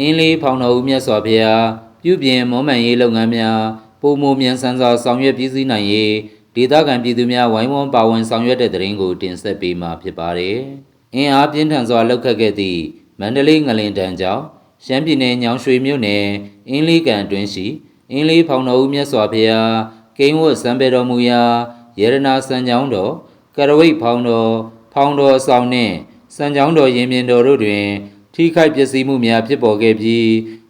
အင်းလေးဖောင်တော်ဦးမြတ်စွာဘုရားပြုပြင်မောမှန်ရေးလုပ်ငန်းများပုံမမြန်ဆန်းစွာဆောင်ရွက်ပြည်စည်းနိုင်ရေးဒေသခံပြည်သူများဝိုင်းဝန်းပါဝင်ဆောင်ရွက်တဲ့တဲ့ရင်ကိုတင်ဆက်ပေးမှာဖြစ်ပါတယ်။အင်းအားပြင်းထန်စွာလှုပ်ခတ်ခဲ့သည့်မန္တလေးငလင်တန်းကြောင့်ရှမ်းပြည်နယ်ညောင်ရွှေမြို့နယ်အင်းလေးကန်တွင်ရှိအင်းလေးဖောင်တော်ဦးမြတ်စွာဘုရားကိန်းဝတ်စံပေတော်မူရာယေရနာစံကြောင်းတော်ကရဝိတ်ဖောင်တော်ဖောင်တော်ဆောင်နှင့်စံကြောင်းတော်ရင်မြင်တော်တို့တွင် ထိခိုက်ပျက်စီးမှုများဖြစ်ပေါ်ခဲ့ပြီး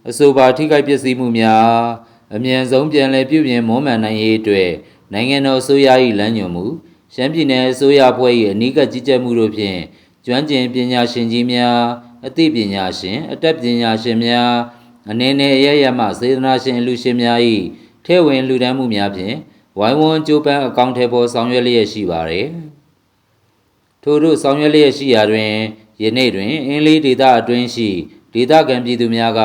အဆိုပါထိခိုက်ပျက်စီးမှုများအမြန်ဆုံးပြန်လည်ပြုပြင်မွမ်းမံနိုင်ရေးအတွက်နိုင်ငံတော်အစိုးရ၏လမ်းညွှန်မှုရှမ်းပြည်နယ်အစိုးရအဖွဲ့၏အနီးကပ်ကြီးကြပ်မှုတို့ဖြင့်ကျွမ်းကျင်ပညာရှင်ကြီးများအသိပညာရှင် အတတ်ပညာရှင်များအနေနဲ့အရရမှစေတနာရှင်အလူရှင်များ၏ထဲဝင်လူဒန်းမှုများဖြင့်ဝိုင်းဝန်းကြိုးပမ်းအကောင့်ထဲပေါ်ဆောင်ရွက်လျက်ရှိပါသည်ထို့သို့ဆောင်ရွက်လျက်ရှိရာတွင် ယနေ့တွင်အင်းလေးဒေသအတွင်းရှိဒေသခံပြည်သူများက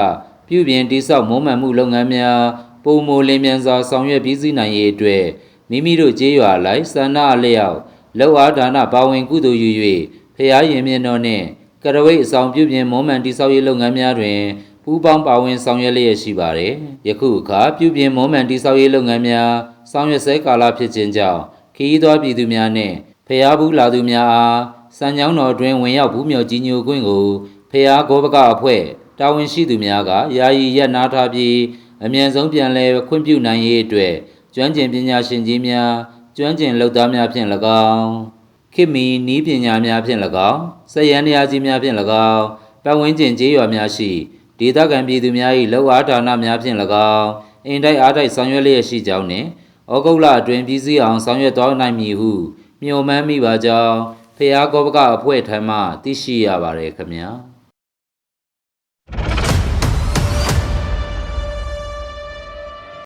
ပြုပြင်တိစောက်မွမ်းမံမှုလုပ်ငန်းများပုံမလင်းမြန်စွာဆောင်ရွက်ပြီးစီးနိုင်ရေးအတွက်မိမိတို့ကျေးရွာလိုက်ဆန္ဒအလျောက်လောက်အားဒါနပါဝင်ကုသိုလ်ယူ၍ဖျားရင်မြင့်တော်နှင့်ကရဝိတ်အဆောင်ပြုပြင်မွမ်းမံတိစောက်ရေးလုပ်ငန်းများတွင်ပူးပေါင်းပါဝင်ဆောင်ရွက်လျက်ရှိပါသည်ယခုအခါပြုပြင်မွမ်းမံတိစောက်ရေးလုပ်ငန်းများဆောင်ရွက်ဆဲကာလဖြစ်ခြင်းကြောင့်ခရီးသွားပြည်သူများနှင့်ဖျားဘူးလာသူများအား စံကြောင်းတော်တွင်ဝင်ရောက်ဘူးမြော်ကြီးညိုခွင့်ကိုဖျားဂောဘကအဖွဲ့တာဝန်ရှိသူများကယာယီရက်နာထားပြီးအမြန်ဆုံးပြန်လည်ခွင့်ပြုနိုင်ရေးအတွက်ကျွမ်းကျင်ပညာရှင်ကြီးများကျွမ်းကျင်လုပ်သားများဖြင့်၎င်းခေတ်မီနီးပညာများဖြင့်၎င်းစက်ယန္တရားကြီးများဖြင့်၎င်းပတ်ဝန်းကျင်ကျေးရွာများရှိဒေသခံပြည်သူများ၏လောက်အားဌာနများဖြင့်၎င်းအင်တိုက်အားတိုက်ဆောင်ရွက်လျက်ရှိကြောင်းနှင့်ဩဂုတ်လအတွင်းပြည်စည်းအောင်ဆောင်ရွက်သွားနိုင်မည်ဟုမျှော်မှန်းမိပါကြောင်း ဖျားကောပကအဖွဲ့ထံမှသိရှိရပါတယ်ခင်ဗျာ။